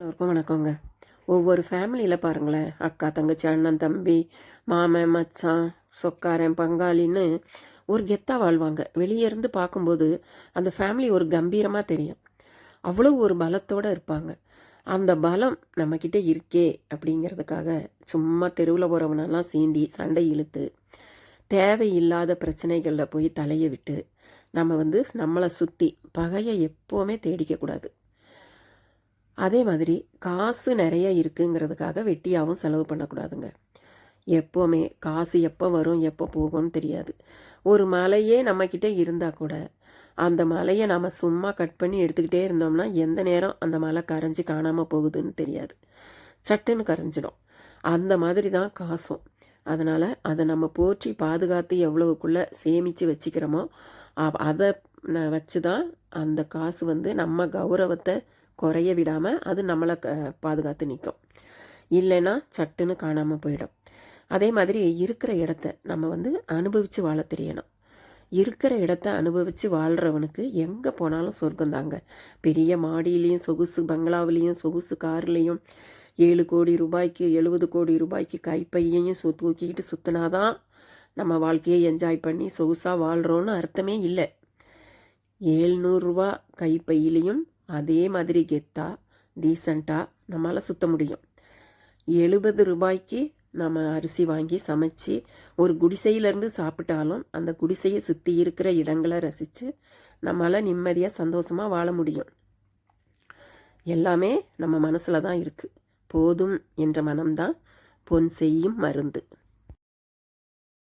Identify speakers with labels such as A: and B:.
A: எல்லோருக்கும் வணக்கங்க. ஒவ்வொரு ஃபேமிலியில் பாருங்களேன். அக்கா தங்கச்சி அண்ணன் தம்பி மாமன் மச்சான் சொக்காரன் பங்காளின்னு ஒரு கெத்தாக வாழ்வாங்க. வெளியே இருந்து பார்க்கும்போது அந்த ஃபேமிலி ஒரு கம்பீரமாக தெரியும். அவ்வளோ ஒரு பலத்தோடு இருப்பாங்க. அந்த பலம் நம்மக்கிட்ட இருக்கே அப்படிங்கிறதுக்காக சும்மா தெருவில் போகிறவனெல்லாம் சீண்டி சண்டை இழுத்து தேவையில்லாத பிரச்சனைகளில் போய் தலையை விட்டு நம்ம வந்து நம்மளை சுற்றி பகையை எப்போவுமே தேடிக்கக்கூடாது. அதே மாதிரி காசு நிறைய இருக்குங்கிறதுக்காக வெட்டியாகவும் செலவு பண்ணக்கூடாதுங்க. எப்போவுமே காசு எப்போ வரும் எப்போ போகும்னு தெரியாது. ஒரு மலையே நம்மக்கிட்ட இருந்தால் கூட அந்த மலையை நம்ம சும்மா கட் பண்ணி எடுத்துக்கிட்டே இருந்தோம்னா எந்த நேரம் அந்த மலை கரைஞ்சி காணாமல் போகுதுன்னு தெரியாது. சட்டுன்னு கரைஞ்சிடும். அந்த மாதிரி தான் காசும். அதனால் அதை நம்ம போற்றி பாதுகாத்து எவ்வளவுக்குள்ளே சேமித்து வச்சுக்கிறோமோ அதை வச்சு தான் அந்த காசு வந்து நம்ம கௌரவத்தை குறைய விடாமல் அது நம்மளை க பாதுகாத்து நிற்கும் இல்லைன்னா சட்டுன்னு காணாமல் போயிடும். அதே மாதிரி இருக்கிற இடத்த நம்ம வந்து அனுபவித்து வாழ தெரியணும். இருக்கிற இடத்த அனுபவித்து வாழ்கிறவனுக்கு எங்கே போனாலும் சொர்க்கம் தாங்க. பெரிய மாடியிலையும் சொகுசு பங்களாவிலையும் சொகுசு கார்லேயும் ஏழு கோடி ரூபாய்க்கு எழுபது கோடி ரூபாய்க்கு கைப்பையையும் சு தூக்கிக்கிட்டு சுற்றினாதான் நம்ம வாழ்க்கையை என்ஜாய் பண்ணி சொகுசாக வாழ்கிறோன்னு அர்த்தமே இல்லை. ஏழ்நூறுரூவா கைப்பையிலையும் அதே மாதிரி கெத்தா டீசண்டாக நம்மளால் சுற்ற முடியும். எழுபது ரூபாய்க்கு நம்ம அரிசி வாங்கி சமைச்சு ஒரு குடிசையிலேருந்து சாப்பிட்டாலும் அந்த குடிசையை சுற்றி இருக்கிற இடங்களை ரசித்து நம்மளால் நிம்மதியாக சந்தோஷமாக வாழ முடியும். எல்லாமே நம்ம மனசில் தான் இருக்குது போதும் என்ற மனம்தான் பொன் செய்யும் மருந்து.